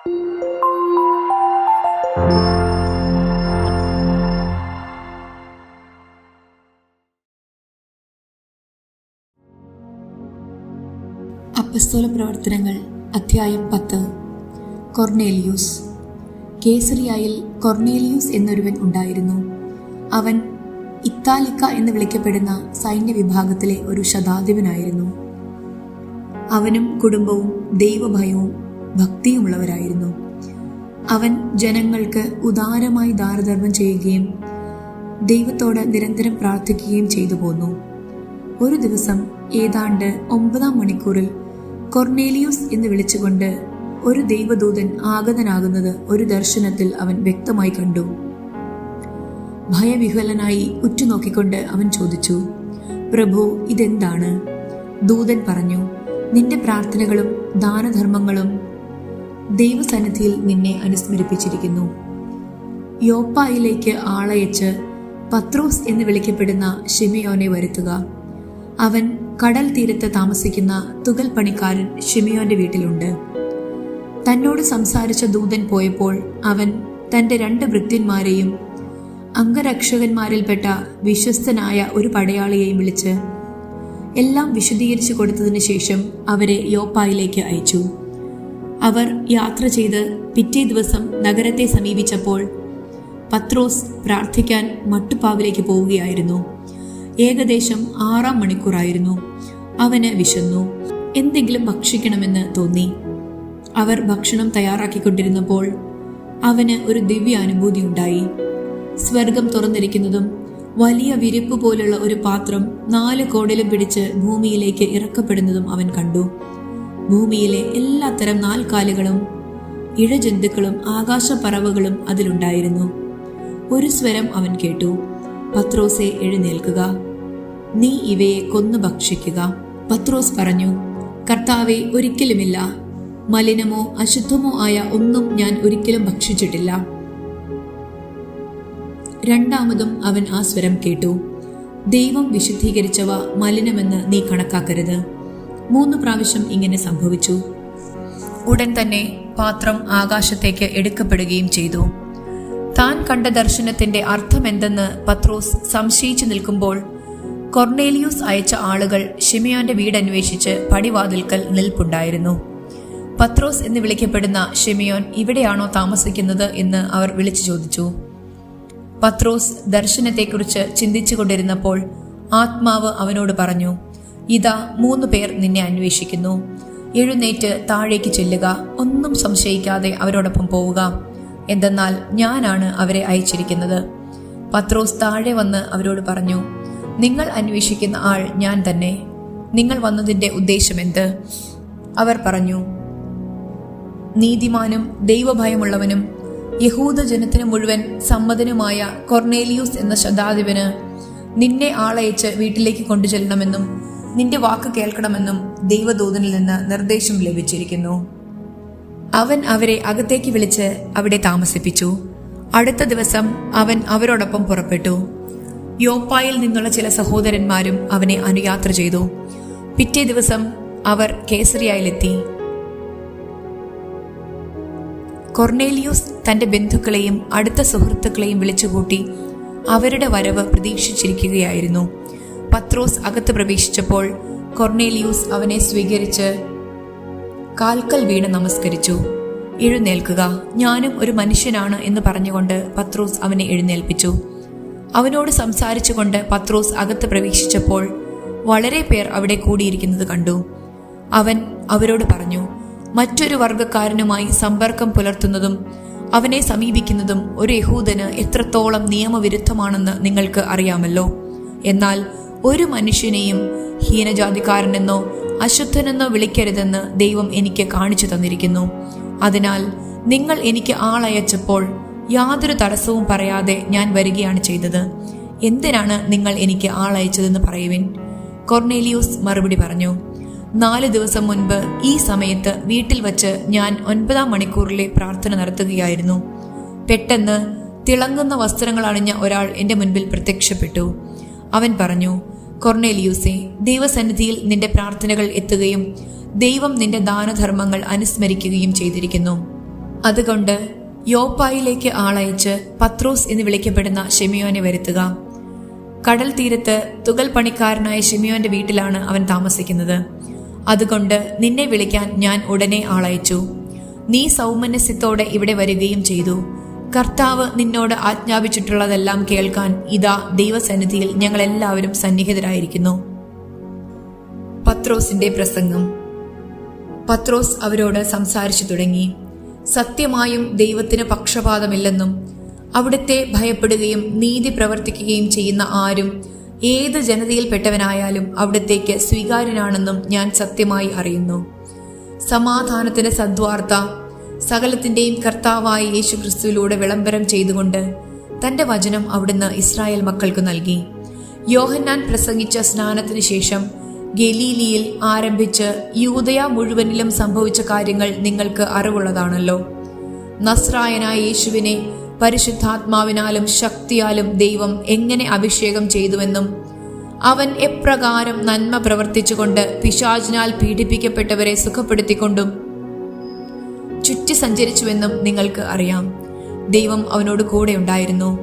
അപ്പസ്തോല പ്രവർത്തനങ്ങൾ അധ്യായം പത്ത്. കൊർണേലിയൂസ് കേസറിയായിൽ കൊർണേലിയൂസ് എന്നൊരുവൻ ഉണ്ടായിരുന്നു. അവൻ ഇത്താലിക്ക എന്ന് വിളിക്കപ്പെടുന്ന സൈന്യ വിഭാഗത്തിലെ ഒരു ശതാധിപനായിരുന്നു. അവനും കുടുംബവും ദൈവഭയവും ഭക്തിയുമുള്ളവരായിരുന്നു അവൻ ജനങ്ങൾക്ക് ഉദാരമായി ദാരധർമ്മം ചെയ്യുകയും ദൈവത്തോട് നിരന്തരം പ്രാർത്ഥിക്കുകയും ചെയ്തു പോന്നു. ഒരു ദിവസം ഏതാണ്ട് ഒമ്പതാം മണിക്കൂറിൽ കൊർണേലിയൂസ് എന്ന് വിളിച്ചുകൊണ്ട് ഒരു ദൈവദൂതൻ ആഗതനാകുന്നത് ഒരു ദർശനത്തിൽ അവൻ വ്യക്തമായി കണ്ടു. ഭയവിഹ്വലനായി ഉറ്റുനോക്കിക്കൊണ്ട് അവൻ ചോദിച്ചു പ്രഭു ഇതെന്താണ്? ദൂതൻ പറഞ്ഞു നിന്റെ പ്രാർത്ഥനകളും ദാനധർമ്മങ്ങളും ദൈവസന്നിധിയിൽ നിന്നെ അനുസ്മരിപ്പിച്ചിരിക്കുന്നു. യോപ്പായിലേക്ക് ആളയച്ച് പത്രോസ് എന്ന് വിളിക്കപ്പെടുന്ന ഷിമിയോനെ വരുത്തുക. അവൻ കടൽ തീരത്ത് താമസിക്കുന്ന തുകൽ പണിക്കാരൻ ഷിമിയോന്റെ വീട്ടിലുണ്ട്. തന്നോട് സംസാരിച്ച ദൂതൻ പോയപ്പോൾ അവൻ തന്റെ രണ്ട് വൃത്തിന്മാരെയും അംഗരക്ഷകന്മാരിൽപ്പെട്ട വിശ്വസ്തനായ ഒരു പടയാളിയെയും വിളിച്ച് എല്ലാം വിശദീകരിച്ചു കൊടുത്തതിന് ശേഷം അവരെ യോപ്പായിലേക്ക് അയച്ചു. അവർ യാത്ര ചെയ്ത് പിറ്റേ ദിവസം നഗരത്തെ സമീപിച്ചപ്പോൾ പത്രോസ് പ്രാർത്ഥിക്കാൻ മട്ടുപ്പാവിലേക്ക് പോവുകയായിരുന്നു. ഏകദേശം ആറാം മണിക്കൂറായിരുന്നു. അവന് വിശന്നു. എന്തെങ്കിലും ഭക്ഷിക്കണമെന്ന് തോന്നി. അവർ ഭക്ഷണം തയ്യാറാക്കിക്കൊണ്ടിരുന്നപ്പോൾ അവന് ഒരു ദിവ്യ അനുഭൂതി ഉണ്ടായി. സ്വർഗം തുറന്നിരിക്കുന്നതും വലിയ വിരിപ്പ് പോലുള്ള ഒരു പാത്രം നാല് കോടിലും പിടിച്ച് ഭൂമിയിലേക്ക് ഇറക്കപ്പെടുന്നതും അവൻ കണ്ടു. ഭൂമിയിലെ എല്ലാത്തരം നാൽക്കാലുകളും ഇഴജന്തുക്കളും ആകാശപ്പറവകളും അതിലുണ്ടായിരുന്നു. ഒരു സ്വരം അവൻ കേട്ടു. പത്രോസെ എഴുന്നേൽക്കുക. നീ ഇവയെ കൊന്നു ഭക്ഷിക്കുക. പത്രോസ് പറഞ്ഞു കർത്താവെ ഒരിക്കലുമില്ല. മലിനമോ അശുദ്ധമോ ആയ ഒന്നും ഞാൻ ഒരിക്കലും ഭക്ഷിച്ചിട്ടില്ല. രണ്ടാമതും അവൻ ആ സ്വരം കേട്ടു. ദൈവം വിശുദ്ധീകരിച്ചവ മലിനമെന്ന് നീ കണക്കാക്കരുത്. മൂന്ന് പ്രാവശ്യം ഇങ്ങനെ സംഭവിച്ചു. ഉടൻ തന്നെ പാത്രം ആകാശത്തേക്ക് എടുക്കപ്പെടുകയും ചെയ്തു. താൻ കണ്ട ദർശനത്തിന്റെ അർത്ഥമെന്തെന്ന് പത്രോസ് സംശയിച്ചു നിൽക്കുമ്പോൾ കൊർണേലിയൂസ് അയച്ച ആളുകൾ ഷിമിയോന്റെ വീടന്വേഷിച്ച് പടിവാതിൽക്കൽ നിൽപ്പുണ്ടായിരുന്നു. പത്രോസ് എന്ന് വിളിക്കപ്പെടുന്ന ഷിമിയോൻ ഇവിടെയാണോ താമസിക്കുന്നത് എന്ന് അവർ വിളിച്ചു ചോദിച്ചു. പത്രോസ് ദർശനത്തെക്കുറിച്ച് ചിന്തിച്ചു കൊണ്ടിരുന്നപ്പോൾ ആത്മാവ് അവനോട് പറഞ്ഞു ഇതാ മൂന്ന് പേർ നിന്നെ അന്വേഷിക്കുന്നു. എഴുന്നേറ്റ് താഴേക്ക് ചെല്ലുക. ഒന്നും സംശയിക്കാതെ അവരോടൊപ്പം പോവുക. എന്തെന്നാൽ ഞാനാണ് അവരെ അയച്ചിരിക്കുന്നത്. പത്രോസ് താഴെ വന്ന് അവരോട് പറഞ്ഞു നിങ്ങൾ അന്വേഷിക്കുന്ന ആൾ ഞാൻ തന്നെ. നിങ്ങൾ വന്നതിന്റെ ഉദ്ദേശമെന്ത് അവർ പറഞ്ഞു നീതിമാനും ദൈവഭയമുള്ളവനും യഹൂദ ജനത്തിന് മുഴുവൻ സമ്മതനുമായ കൊർണേലിയൂസ് എന്ന ശതാധിപന് നിന്നെ ആളയച്ച് വീട്ടിലേക്ക് കൊണ്ടുചെല്ലണമെന്നും നിന്റെ വാക്ക് കേൾക്കണമെന്നും ദൈവദൂതനിൽ നിന്ന് നിർദ്ദേശം ലഭിച്ചിരിക്കുന്നു. അവൻ അവരെ അകത്തേക്ക് വിളിച്ച് അവിടെ താമസിപ്പിച്ചു. അടുത്ത ദിവസം അവൻ അവരോടൊപ്പം പുറപ്പെട്ടു. യോപ്പായിൽ നിന്നുള്ള ചില സഹോദരന്മാരും അവനെ അനുയാത്ര ചെയ്തു. പിറ്റേ ദിവസം അവർ കേസറിയായിലെത്തി കൊർണേലിയൂസ് തന്റെ ബന്ധുക്കളെയും അടുത്ത സുഹൃത്തുക്കളെയും വിളിച്ചുകൂട്ടി അവരുടെ വരവ് പ്രതീക്ഷിച്ചിരിക്കുകയായിരുന്നു. പത്രോസ് അകത്ത് പ്രവേശിച്ചപ്പോൾ കൊർണേലിയൂസ് അവനെ സ്വീകരിച്ച് കാൽക്കൽ വീണ് നമസ്കരിച്ചു. എഴുന്നേൽക്കുക ഞാനും ഒരു മനുഷ്യനാണ് എന്ന് പറഞ്ഞുകൊണ്ട് പത്രോസ് അവനെ എഴുന്നേൽപ്പിച്ചു. അവനോട് സംസാരിച്ചുകൊണ്ട് പത്രോസ് അകത്ത് പ്രവേശിച്ചപ്പോൾ വളരെ പേർ അവിടെ കൂടിയിരിക്കുന്നത് കണ്ടു. അവൻ അവരോട് പറഞ്ഞു മറ്റൊരു വർഗക്കാരനുമായി സമ്പർക്കം പുലർത്തുന്നതും അവനെ സമീപിക്കുന്നതും ഒരു യഹൂദന് എത്രത്തോളം നിയമവിരുദ്ധമാണെന്ന് നിങ്ങൾക്ക് അറിയാമല്ലോ. എന്നാൽ ഒരു മനുഷ്യനെയും ഹീനജാതിക്കാരനെന്നോ അശുദ്ധനെന്നോ വിളിക്കരുതെന്ന് ദൈവം എനിക്ക് കാണിച്ചു തന്നിരിക്കുന്നു. അതിനാൽ നിങ്ങൾ എനിക്ക് ആളയച്ചപ്പോൾ യാതൊരു തടസ്സവും പറയാതെ ഞാൻ വരികയാണ് ചെയ്തത്. എന്തിനാണ് നിങ്ങൾ എനിക്ക് ആളയച്ചതെന്ന് പറയുവിൻ? കൊർണേലിയൂസ് മറുപടി പറഞ്ഞു നാല് ദിവസം മുൻപ് ഈ സമയത്ത് വീട്ടിൽ വച്ച് ഞാൻ ഒൻപതാം മണിക്കൂറിലെ പ്രാർത്ഥന നടത്തുകയായിരുന്നു. പെട്ടെന്ന് തിളങ്ങുന്ന വസ്ത്രങ്ങൾ അണിഞ്ഞ ഒരാൾ എന്റെ മുൻപിൽ പ്രത്യക്ഷപ്പെട്ടു. അവൻ പറഞ്ഞു കൊർണേലിയൂസെ ദൈവസന്നിധിയിൽ നിന്റെ പ്രാർത്ഥനകൾ എത്തുകയും ദൈവം നിന്റെ ദാനധർമ്മങ്ങൾ അനുസ്മരിക്കുകയും ചെയ്തിരിക്കുന്നു. അതുകൊണ്ട് യോപ്പായിലേക്ക് ആളയച്ച് പത്രോസ് എന്ന് വിളിക്കപ്പെടുന്ന ഷെമിയോനെ വരുത്തുക. കടൽ തീരത്ത് തുകൽ പണിക്കാരനായ ഷെമിയോന്റെ വീട്ടിലാണ് അവൻ താമസിക്കുന്നത്. അതുകൊണ്ട് നിന്നെ വിളിക്കാൻ ഞാൻ ഉടനെ ആളയച്ചു. നീ സൗമനസ്യത്തോടെ ഇവിടെ വരികയും ചെയ്തു. കർത്താവ് നിന്നോട് ആജ്ഞാപിച്ചിട്ടുള്ളതെല്ലാം കേൾക്കാൻ ഇതാ ദൈവസന്നിധിയിൽ ഞങ്ങൾ എല്ലാവരും സന്നിഹിതരായിരിക്കുന്നു. പത്രോസിന്റെ പ്രസംഗം. പത്രോസ് അവരോട് സംസാരിച്ചു തുടങ്ങി. സത്യമായും ദൈവത്തിന് പക്ഷപാതമില്ലെന്നും അവിടുത്തെ ഭയപ്പെടുകയും നീതി പ്രവർത്തിക്കുകയും ചെയ്യുന്ന ആരും ഏത് ജനതയിൽപ്പെട്ടവനായാലും അവിടത്തേക്ക് സ്വീകാര്യനാണെന്നും ഞാൻ സത്യമായി അറിയുന്നു. സമാധാനത്തിന് സദ്വാർത്ത സകലത്തിന്റെയും കർത്താവായി യേശു ക്രിസ്തുവിലൂടെ വിളംബരം ചെയ്തുകൊണ്ട് തന്റെ വചനം അവിടുന്ന് ഇസ്രായേൽ മക്കൾക്ക് നൽകി. യോഹന്നാൻ പ്രസംഗിച്ച സ്നാനത്തിന് ശേഷം ഗലീലിയിൽ ആരംഭിച്ച് യൂതയ മുഴുവനിലും സംഭവിച്ച കാര്യങ്ങൾ നിങ്ങൾക്ക് അറിവുള്ളതാണല്ലോ. നസ്രായനായ യേശുവിനെ പരിശുദ്ധാത്മാവിനാലും ശക്തിയാലും ദൈവം എങ്ങനെ അഭിഷേകം ചെയ്തുവെന്നും അവൻ എപ്രകാരം നന്മ പ്രവർത്തിച്ചുകൊണ്ട് പിശാചിനാൽ പീഡിപ്പിക്കപ്പെട്ടവരെ സുഖപ്പെടുത്തിക്കൊണ്ടും ചുറ്റി സഞ്ചരിച്ചുവെന്നും നിങ്ങൾക്ക് അറിയാം. ദൈവം അവനോട് കൂടെ ഉണ്ടായിരുന്നു.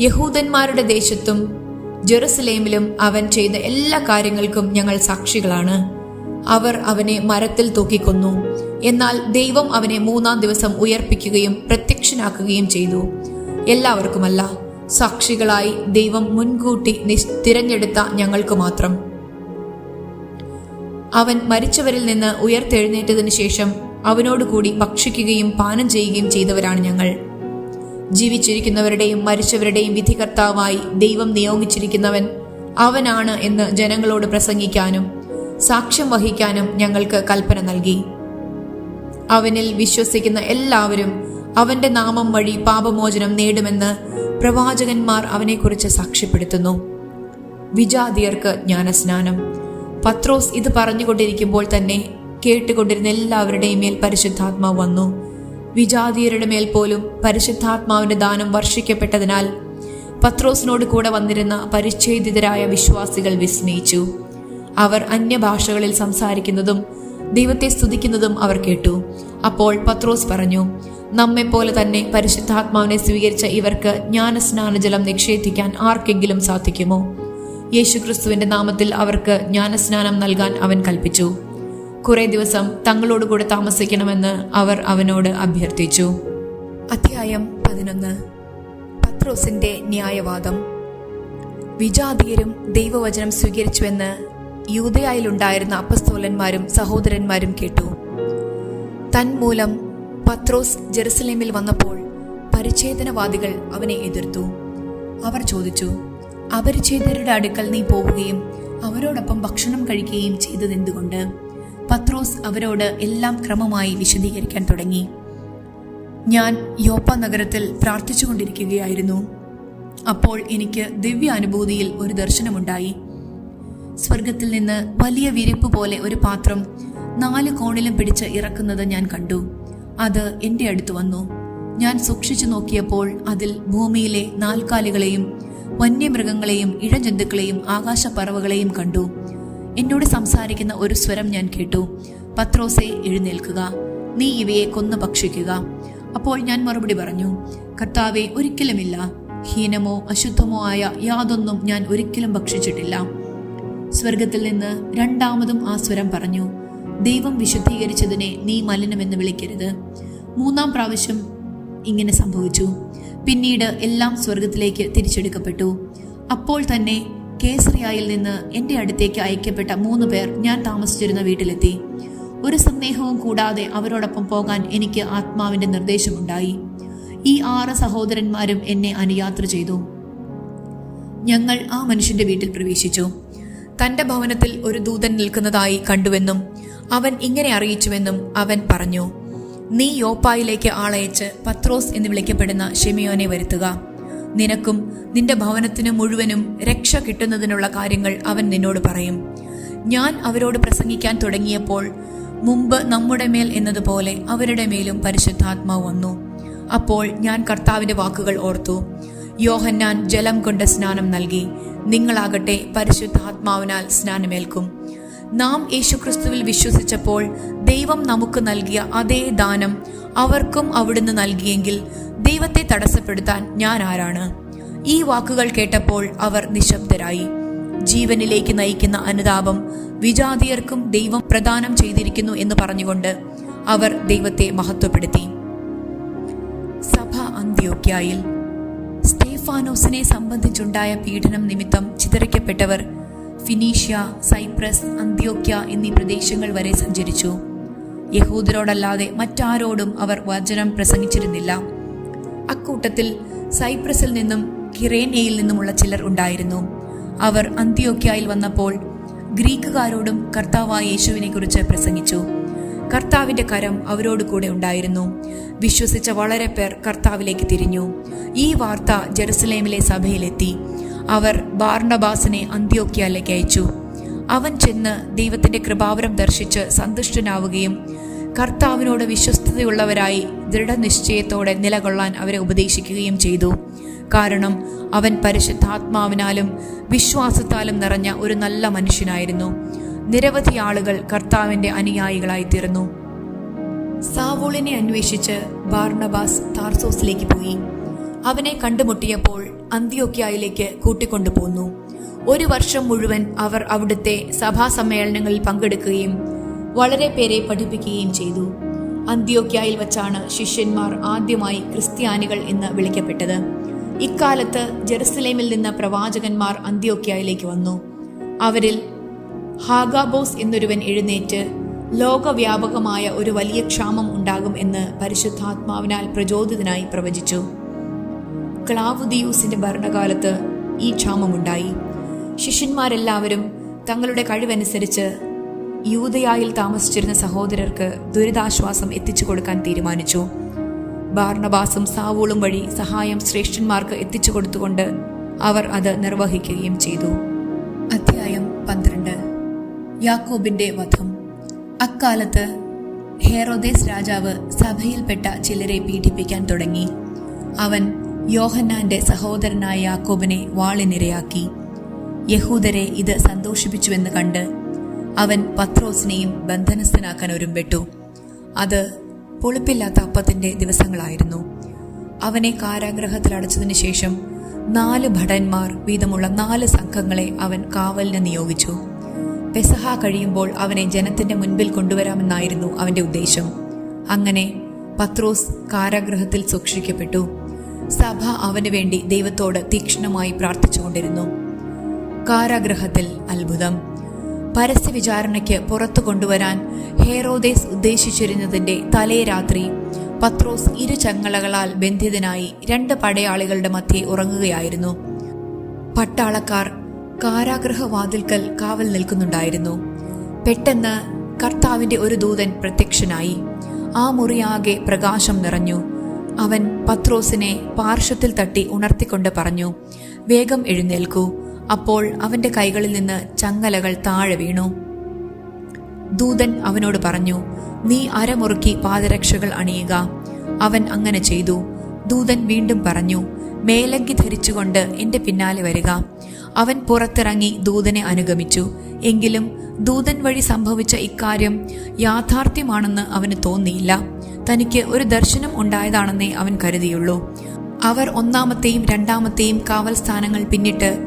യഹൂദന്മാരുടെ ദേശത്തും ജെറുസലേമിലും അവൻ ചെയ്ത എല്ലാ കാര്യങ്ങൾക്കും ഞങ്ങൾ സാക്ഷികളാണ്. അവർ അവനെ മരത്തിൽ തൂക്കിക്കൊന്നു. എന്നാൽ ദൈവം അവനെ മൂന്നാം ദിവസം ഉയർപ്പിക്കുകയും പ്രത്യക്ഷനാക്കുകയും ചെയ്തു. എല്ലാവർക്കുമല്ല സാക്ഷികളായി ദൈവം മുൻകൂട്ടി തിരഞ്ഞെടുത്ത ഞങ്ങൾക്ക് മാത്രം. അവൻ മരിച്ചവരിൽ നിന്ന് ഉയർത്തെഴുന്നേറ്റതിനു ശേഷം അവനോടുകൂടി ഭക്ഷിക്കുകയും പാനം ചെയ്യുകയും ചെയ്തവരാണ് ഞങ്ങൾ. ജീവിച്ചിരിക്കുന്നവരുടെയും മരിച്ചവരുടെയും വിധികർത്താവായി ദൈവം നിയോഗിച്ചിരിക്കുന്നവൻ അവനാണ് എന്ന് ജനങ്ങളോട് പ്രസംഗിക്കാനും സാക്ഷ്യം വഹിക്കാനും ഞങ്ങൾക്ക് കൽപ്പന നൽകി. അവനിൽ വിശ്വസിക്കുന്ന എല്ലാവരും അവന്റെ നാമം വഴി പാപമോചനം നേടുമെന്ന് പ്രവാചകന്മാർ അവനെക്കുറിച്ച് സാക്ഷ്യപ്പെടുത്തുന്നു. വിജാതിയർക്ക് ജ്ഞാനസ്നാനം. പത്രോസ് ഇത് പറഞ്ഞുകൊണ്ടിരിക്കുമ്പോൾ തന്നെ കേട്ടുകൊണ്ടിരുന്ന എല്ലാവരുടെയും മേൽ പരിശുദ്ധാത്മാവ് വന്നു. വിജാതീയരുടെ മേൽ പോലും പരിശുദ്ധാത്മാവിന്റെ ദാനം വർഷിക്കപ്പെട്ടതിനാൽ പത്രോസിനോട് കൂടെ വന്നിരുന്ന പരിച്ഛേദിതരായ വിശ്വാസികൾ വിസ്മയിച്ചു. അവർ അന്യഭാഷകളിൽ സംസാരിക്കുന്നതും ദൈവത്തെ സ്തുതിക്കുന്നതും അവർ കേട്ടു. അപ്പോൾ പത്രോസ് പറഞ്ഞു നമ്മെപ്പോലെ തന്നെ പരിശുദ്ധാത്മാവിനെ സ്വീകരിച്ച ഇവർക്ക് ജ്ഞാനസ്നാനജലം നിക്ഷേപിക്കാൻ ആർക്കെങ്കിലും സാധിക്കുമോ? യേശുക്രിസ്തുവിന്റെ നാമത്തിൽ അവർക്ക് ജ്ഞാനസ്നാനം നൽകാൻ അവൻ കൽപ്പിച്ചു. കുറെ ദിവസം തങ്ങളോട് തങ്ങളോടുകൂടെ താമസിക്കണമെന്ന് അവർ അവനോട് അഭ്യർത്ഥിച്ചു. അധ്യായം പതിനൊന്ന്. പത്രോസിന്റെ ന്യായവാദം. വിജാതീയരും ദൈവവചനം സ്വീകരിച്ചുവെന്ന് യൂതയായിലുണ്ടായിരുന്ന അപ്പസ്തോലന്മാരും സഹോദരന്മാരും കേട്ടു. തന്മൂലം പത്രോസ് ജെറുസലേമിൽ വന്നപ്പോൾ പരിച്ഛേദനവാദികൾ അവനെ എതിർത്തു. അവർ ചോദിച്ചു അപരിച്ഛേദരുടെ അടുക്കൽ നീ പോവുകയും അവരോടൊപ്പം ഭക്ഷണം കഴിക്കുകയും ചെയ്തതെന്തുകൊണ്ട്? പത്രോസ് അവരോട് എല്ലാം ക്രമമായി വിശദീകരിക്കാൻ തുടങ്ങി. ഞാൻ യോപ്പ നഗരത്തിൽ പ്രാർത്ഥിച്ചുകൊണ്ടിരിക്കുകയായിരുന്നു. അപ്പോൾ എനിക്ക് ദിവ്യാനുഭൂതിയിൽ ഒരു ദർശനമുണ്ടായി. സ്വർഗത്തിൽ നിന്ന് വലിയ വിരിപ്പ് പോലെ ഒരു പാത്രം നാല് കോണിലും പിടിച്ച് ഇറക്കുന്നത് ഞാൻ കണ്ടു. അത് എന്റെ അടുത്ത് വന്നു. ഞാൻ സൂക്ഷിച്ചു നോക്കിയപ്പോൾ അതിൽ ഭൂമിയിലെ നാൽക്കാലികളെയും വന്യമൃഗങ്ങളെയും ഇഴജന്തുക്കളെയും ആകാശപ്പറവകളെയും കണ്ടു. എന്നോട് സംസാരിക്കുന്ന ഒരു സ്വരം ഞാൻ കേട്ടു. പത്രോസെ എഴുന്നേൽക്കുക. നീ ഇവയെ കൊന്നു ഭക്ഷിക്കുക. അപ്പോൾ ഞാൻ മറുപടി പറഞ്ഞു കർത്താവെ ഒരിക്കലുമില്ല. ഹീനമോ അശുദ്ധമോ ആയ യാതൊന്നും ഞാൻ ഒരിക്കലും ഭക്ഷിച്ചിട്ടില്ല. സ്വർഗത്തിൽ നിന്ന് രണ്ടാമതും ആ സ്വരം പറഞ്ഞു ദൈവം വിശുദ്ധീകരിച്ചതിനെ നീ മലിനമെന്ന് വിളിക്കരുത്. മൂന്നാം പ്രാവശ്യം ഇങ്ങനെ സംഭവിച്ചു. പിന്നീട് എല്ലാം സ്വർഗത്തിലേക്ക് തിരിച്ചെടുക്കപ്പെട്ടു. അപ്പോൾ തന്നെ കേസറിയായിൽ നിന്ന് എന്റെ അടുത്തേക്ക് അയക്കപ്പെട്ട മൂന്ന് പേർ ഞാൻ താമസിച്ചിരുന്ന വീട്ടിലെത്തി. ഒരു സന്ദേഹവും കൂടാതെ അവരോടൊപ്പം പോകാൻ എനിക്ക് ആത്മാവിന്റെ നിർദ്ദേശമുണ്ടായി. ഈ ആറ് സഹോദരന്മാരും എന്നെ അനുയാത്ര ചെയ്തു. ഞങ്ങൾ ആ മനുഷ്യന്റെ വീട്ടിൽ പ്രവേശിച്ചു. തന്റെ ഭവനത്തിൽ ഒരു ദൂതൻ നിൽക്കുന്നതായി കണ്ടുവെന്നും അവൻ ഇങ്ങനെ അറിയിച്ചുവെന്നും അവൻ പറഞ്ഞു. നീ യോപ്പായിലേക്ക് ആളയച്ച് പത്രോസ് എന്ന് വിളിക്കപ്പെടുന്ന ഷെമിയോനെ വരുത്തുക. നിനക്കും നിന്റെ ഭവനത്തിന് മുഴുവനും രക്ഷ കിട്ടുന്നതിനുള്ള കാര്യങ്ങൾ അവൻ നിന്നോട് പറയും. ഞാൻ അവരോട് പ്രസംഗിക്കാൻ തുടങ്ങിയപ്പോൾ മുമ്പ് നമ്മുടെ മേൽ എന്നതുപോലെ അവരുടെ മേലും പരിശുദ്ധാത്മാവ് വന്നു. അപ്പോൾ ഞാൻ കർത്താവിന്റെ വാക്കുകൾ ഓർത്തു. യോഹന്നാൻ ജലം കൊണ്ട് സ്നാനം നൽകി. നിങ്ങളാകട്ടെ പരിശുദ്ധാത്മാവിനാൽ സ്നാനമേൽക്കും. നാം യേശുക്രിസ്തുവിൽ വിശ്വസിച്ചപ്പോൾ ദൈവം നമുക്ക് നൽകിയ അതേ ദാനം അവർക്കും അവിടുന്ന് നൽകിയെങ്കിൽ ദൈവത്തെ തടസ്സപ്പെടുത്താൻ ഞാൻ ആരാണ്? ഈ വാക്കുകൾ കേട്ടപ്പോൾ അവർ നിശബ്ദരായി. ജീവനിലേക്ക് നയിക്കുന്ന അനുതാപം വിജാതിയർക്കും ദൈവം പ്രദാനം ചെയ്തിരിക്കുന്നു എന്ന് പറഞ്ഞുകൊണ്ട് അവർ ദൈവത്തെ മഹത്വപ്പെടുത്തി. സഭ അന്ത്യോക്യായിൽ സ്റ്റേഫാനോസിനെ സംബന്ധിച്ചുണ്ടായ പീഡനം നിമിത്തം ചിതറിക്കപ്പെട്ടവർ ഫിനീഷ്യ സൈപ്രസ് അന്ത്യോക്യ എന്നീ പ്രദേശങ്ങൾ വരെ സഞ്ചരിച്ചു. യഹൂദരോടല്ലാതെ മറ്റാരോടും അവർ വചനം പ്രസംഗിച്ചിരുന്നില്ല. അക്കൂട്ടത്തിൽ സൈപ്രസിൽ നിന്നും കിറേനയിൽ നിന്നുമുള്ള ചിലർ ഉണ്ടായിരുന്നു. അവർ അന്ത്യോക്യയിൽ വന്നപ്പോൾ ഗ്രീക്കുകാരോടും കർത്താവായ യേശുവിനെ കുറിച്ച് പ്രസംഗിച്ചു. കർത്താവിന്റെ കരം അവരോട് കൂടെ ഉണ്ടായിരുന്നു. വിശ്വസിച്ച വളരെ പേർ കർത്താവിലേക്ക് തിരിഞ്ഞു. ഈ വാർത്ത ജെറുസലേമിലെ സഭയിലെത്തി. അവർ ബാർണബാസിനെ അന്ത്യോക്യയിലേക്ക് അയച്ചു. അവൻ ചെന്ന് ദൈവത്തിന്റെ കൃപാവരം ദർശിച്ച് സന്തുഷ്ടനാവുകയും കർത്താവിനോട് വിശ്വസ്തതയുള്ളവരായി ദൃഢനിശ്ചയത്തോടെ നിലകൊള്ളാൻ അവരെ ഉപദേശിക്കുകയും ചെയ്തു. കാരണം അവൻ പരിശുദ്ധാത്മാവിനാലും വിശ്വാസത്താലും നിറഞ്ഞ ഒരു നല്ല മനുഷ്യനായിരുന്നു. നിരവധി ആളുകൾ കർത്താവിന്റെ അനുയായികളായി തീർന്നു. സാവോളിനെ അന്വേഷിച്ച് ബാർണബാസ് താർസോസിലേക്ക് പോയി. അവനെ കണ്ടുമുട്ടിയപ്പോൾ അന്ത്യോക്യായിലേക്ക് കൂട്ടിക്കൊണ്ടുപോന്നു. ഒരു വർഷം മുഴുവൻ അവർ അവിടുത്തെ സഭാ സമ്മേളനങ്ങളിൽ പങ്കെടുക്കുകയും വളരെ പേരെ പഠിപ്പിക്കുകയും ചെയ്തു. അന്ത്യോക്യായിൽ വച്ചാണ് ശിഷ്യന്മാർ ആദ്യമായി ക്രിസ്ത്യാനികൾ എന്ന് വിളിക്കപ്പെട്ടത്. ഇക്കാലത്ത് ജെറുസലേമിൽ നിന്ന് പ്രവാചകന്മാർ അന്ത്യോക്യായിലേക്ക് വന്നു. അവരിൽ ഹാഗാബോസ് എന്നൊരുവൻ എഴുന്നേറ്റ് ലോകവ്യാപകമായ ഒരു വലിയ ക്ഷാമം ഉണ്ടാകും എന്ന് പരിശുദ്ധാത്മാവിനാൽ പ്രചോദിതനായി പ്രവചിച്ചു. ക്ലാവുദിയൂസിന്റെ ഭരണകാലത്ത് ഈ ക്ഷാമമുണ്ടായി. ശിഷ്യന്മാരെല്ലാവരും തങ്ങളുടെ കഴിവനുസരിച്ച് യൂതയായിൽ താമസിച്ചിരുന്ന സഹോദരർക്ക് ദുരിതാശ്വാസം എത്തിച്ചു കൊടുക്കാൻ തീരുമാനിച്ചു. ബാർണബാസും സാവൂളും വഴി സഹായം ശ്രേഷ്ഠന്മാർക്ക് എത്തിച്ചു കൊടുത്തുകൊണ്ട് അവർ അത് നിർവഹിക്കുകയും ചെയ്തു. അധ്യായം പന്ത്രണ്ട്. യാക്കോബിന്റെ വധം. അക്കാലത്ത് ഹേറോദേസ് രാജാവ് സഭയിൽപ്പെട്ട ചിലരെ പീഡിപ്പിക്കാൻ തുടങ്ങി. അവൻ യോഹന്നാന്റെ സഹോദരനായ യാക്കോബിനെ വാളിനിരയാക്കി. യഹൂദരെ ഇത് സന്തോഷിപ്പിച്ചുവെന്ന് കണ്ട് അവൻ പത്രോസിനെയും ബന്ധനസ്ഥനാക്കാൻ ഒരുമ്പെട്ടു. അത് പൊളിപ്പില്ലാത്ത അപ്പത്തിന്റെ ദിവസങ്ങളായിരുന്നു. അവനെ കാരാഗ്രഹത്തിൽ അടച്ചതിനു ശേഷം നാല് ഭടന്മാർ വീതമുള്ള നാല് സംഘങ്ങളെ അവൻ കാവലിന് നിയോഗിച്ചു. പെസഹ കഴിയുമ്പോൾ അവനെ ജനത്തിന്റെ മുൻപിൽ കൊണ്ടുവരാമെന്നായിരുന്നു അവന്റെ ഉദ്ദേശം. അങ്ങനെ പത്രോസ് കാരാഗ്രഹത്തിൽ സൂക്ഷിക്കപ്പെട്ടു. സഭ അവന് വേണ്ടി ദൈവത്തോട് തീക്ഷ്ണമായി പ്രാർത്ഥിച്ചുകൊണ്ടിരുന്നു. കാരാഗ്രഹത്തിൽ അത്ഭുതം. പരസ്യ വിചാരണയ്ക്ക് പുറത്തു കൊണ്ടുവരാൻ ഹേറോദേസ് ഉദ്ദേശിച്ചിരുന്നതിന്റെ തലേ രാത്രി പത്രോസ് ഇരു ചങ്ങലകളാൽ ബന്ധിതനായി രണ്ട് പടയാളികളുടെ മധ്യേ ഉറങ്ങുകയായിരുന്നു. പട്ടാളക്കാർ കാരാഗ്രഹവാതിൽക്കൽ കാവൽ നിൽക്കുന്നുണ്ടായിരുന്നു. പെട്ടെന്ന് കർത്താവിന്റെ ഒരു ദൂതൻ പ്രത്യക്ഷനായി. ആ മുറിയാകെ പ്രകാശം നിറഞ്ഞു. അവൻ പത്രോസിനെ പാർശ്വത്തിൽ തട്ടി ഉണർത്തിക്കൊണ്ട് പറഞ്ഞു വേഗം എഴുന്നേൽക്കൂ. അപ്പോൾ അവന്റെ കൈകളിൽ നിന്ന് ചങ്ങലകൾ താഴെ വീണു. ദൂതൻ അവനോട് പറഞ്ഞു നീ അരമുറുക്കി പാദരക്ഷകൾ അണിയുക. അവൻ അങ്ങനെ ചെയ്തു. ദൂതൻ വീണ്ടും പറഞ്ഞു മേലങ്കി ധരിച്ചുകൊണ്ട് എന്റെ പിന്നാലെ വരിക. അവൻ പുറത്തിറങ്ങി ദൂതനെ അനുഗമിച്ചു. എങ്കിലും ദൂതൻ വഴി സംഭവിച്ച ഇക്കാര്യം യാഥാർത്ഥ്യമാണെന്ന് അവന് തോന്നിയില്ല. തനിക്ക് ഒരു ദർശനം ഉണ്ടായതാണെന്നേ അവൻ കരുതിയുള്ളൂ. അവർ ഒന്നാമത്തെയും രണ്ടാമത്തെയും കാവൽ സ്ഥാനങ്ങൾ പിന്നിട്ട്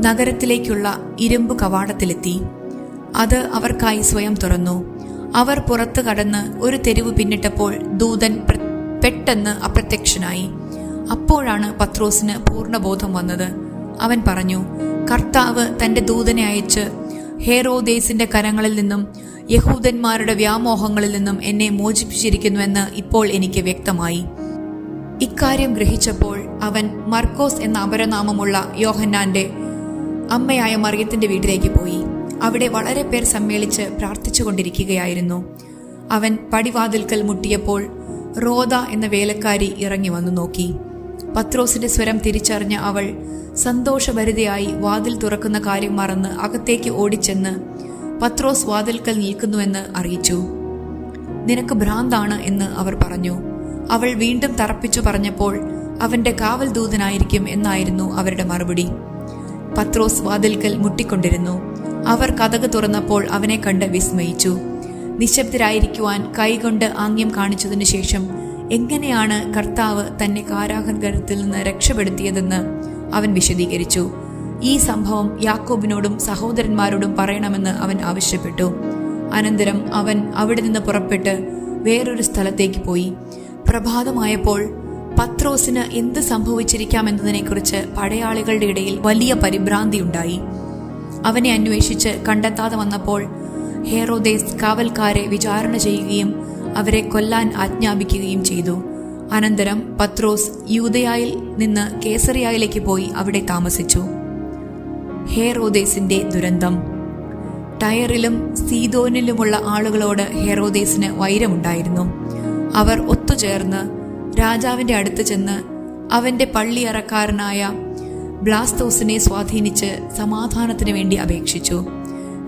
നഗരത്തിലേക്കുള്ള ഇരുമ്പ് കവാടത്തിലെത്തി. അത് അവർക്കായി സ്വയം തുറന്നു. അവർ പുറത്തു കടന്ന് ഒരു തെരുവ് പിന്നിട്ടപ്പോൾ ദൂതൻ പെട്ടെന്ന് അപ്രത്യക്ഷനായി. അപ്പോഴാണ് പത്രോസിന് പൂർണബോധം വന്നത്. അവൻ പറഞ്ഞു കർത്താവ് തന്റെ ദൂതനെ അയച്ച് ഹേറോദേസിന്റെ കരങ്ങളിൽ നിന്നും യഹൂദന്മാരുടെ വ്യാമോഹങ്ങളിൽ നിന്നും എന്നെ മോചിപ്പിച്ചിരിക്കുന്നുവെന്ന് ഇപ്പോൾ എനിക്ക് വ്യക്തമായി. ഇക്കാര്യം ഗ്രഹിച്ചപ്പോൾ അവൻ മർക്കോസ് എന്ന അപരനാമമുള്ള യോഹന്നാന്റെ അമ്മയായ മറിയത്തിന്റെ വീട്ടിലേക്ക് പോയി. അവിടെ വളരെ പേർ സമ്മേളിച്ച് പ്രാർത്ഥിച്ചുകൊണ്ടിരിക്കുകയായിരുന്നു. അവൻ പടിവാതിൽക്കൽ മുട്ടിയപ്പോൾ റോദ എന്ന വേലക്കാരി ഇറങ്ങി വന്നു നോക്കി. പത്രോസിന്റെ സ്വരം തിരിച്ചറിഞ്ഞ അവൾ സന്തോഷഭരിതയായി വാതിൽ തുറക്കുന്ന കാര്യം മറന്ന് അകത്തേക്ക് ഓടിച്ചെന്ന് പത്രോസ് വാതിൽക്കൽ നിൽക്കുന്നുവെന്ന് അറിയിച്ചു. നിനക്ക് ഭ്രാന്താണ് എന്ന് അവർ പറഞ്ഞു. അവൾ വീണ്ടും തറപ്പിച്ചു പറഞ്ഞപ്പോൾ അവന്റെ കാവൽ ദൂതനായിരിക്കും എന്നായിരുന്നു അവരുടെ മറുപടി. പത്രോസ് വാതിൽക്കൽ മുട്ടിക്കൊണ്ടിരുന്നു. അവർ കഥക് തുറന്നപ്പോൾ അവനെ കണ്ട് വിസ്മയിച്ചു. നിശബ്ദരായിരിക്കുവാൻ കൈകൊണ്ട് ആംഗ്യം കാണിച്ചതിനു ശേഷം എങ്ങനെയാണ് കർത്താവ് തന്നെ കാരാഗ്രഹത്തിൽ നിന്ന് രക്ഷപ്പെടുത്തിയതെന്ന് അവൻ വിശദീകരിച്ചു. ഈ സംഭവം യാക്കോബിനോടും സഹോദരന്മാരോടും പറയണമെന്ന് അവൻ ആവശ്യപ്പെട്ടു. അനന്തരം അവൻ അവിടെ നിന്ന് പുറപ്പെട്ട് വേറൊരു സ്ഥലത്തേക്ക് പോയി. പ്രഭാതമായപ്പോൾ പത്രോസിന് എന്ത് സംഭവിച്ചിരിക്കാമെന്നതിനെക്കുറിച്ച് പടയാളികളുടെ ഇടയിൽ വലിയ പരിഭ്രാന്തി ഉണ്ടായി. അവനെ അന്വേഷിച്ച് കണ്ടെത്താതെ വന്നപ്പോൾ ഹേറോദേസ് കാവൽക്കാരെ വിചാരണ ചെയ്യുകയും അവരെ കൊല്ലാൻ ആജ്ഞാപിക്കുകയും ചെയ്തു. അനന്തരം പത്രോസ് യൂതയായിൽ നിന്ന് കേസറിയായിലേക്ക് പോയി അവിടെ താമസിച്ചു. ഹേറോദേസിന്റെ ദുരന്തം. ടയറിലും സീതോനിലുമുള്ള ആളുകളോട് ഹെറോദേസിന് വൈരമുണ്ടായിരുന്നു. അവർ ഒത്തുചേർന്ന് രാജാവിന്റെ അടുത്ത് ചെന്ന് അവന്റെ പള്ളിയറക്കാരനായ ബ്ലാസ്തോസിനെ സ്വാധീനിച്ച് സമാധാനത്തിന് വേണ്ടി അപേക്ഷിച്ചു.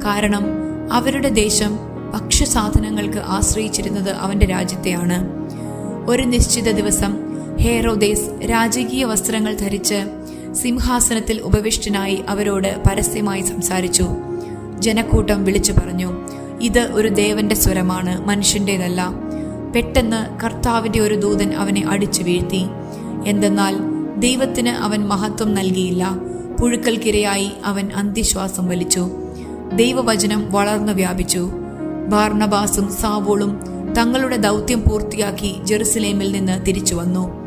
കാരണം അവരുടെ ദേശം ഭക്ഷ്യസാധനങ്ങൾക്ക് ആശ്രയിച്ചിരുന്നത് അവന്റെ രാജ്യത്തെയാണ്. ഒരു നിശ്ചിത ദിവസം ഹേറോദേസ് രാജകീയ വസ്ത്രങ്ങൾ ധരിച്ച് സിംഹാസനത്തിൽ ഉപവിഷ്ടനായി അവരോട് പരസ്യമായി സംസാരിച്ചു. ജനക്കൂട്ടം വിളിച്ചു പറഞ്ഞു ഇത് ഒരു ദേവന്റെ സ്വരമാണ് മനുഷ്യന്റേതല്ല. പെട്ടെന്ന് കർത്താവിന്റെ ഒരു ദൂതൻ അവനെ അടിച്ചു വീഴ്ത്തി. എന്തെന്നാൽ ദൈവത്തിന് അവൻ മഹത്വം നൽകിയില്ല. പുഴുക്കൽക്കിരയായി അവൻ അന്ത്യശ്വാസം വലിച്ചു. ദൈവവചനം വളർന്നു വ്യാപിച്ചു. ബാർണബാസും സാവോളും തങ്ങളുടെ ദൗത്യം പൂർത്തിയാക്കി ജെറുസലേമിൽ നിന്ന് തിരിച്ചു വന്നു.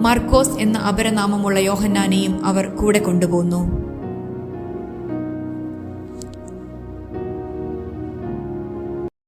മർക്കോസ് എന്ന അപരനാമമുള്ള യോഹന്നാനെയും അവർ കൂടെ കൊണ്ടുപോന്നു.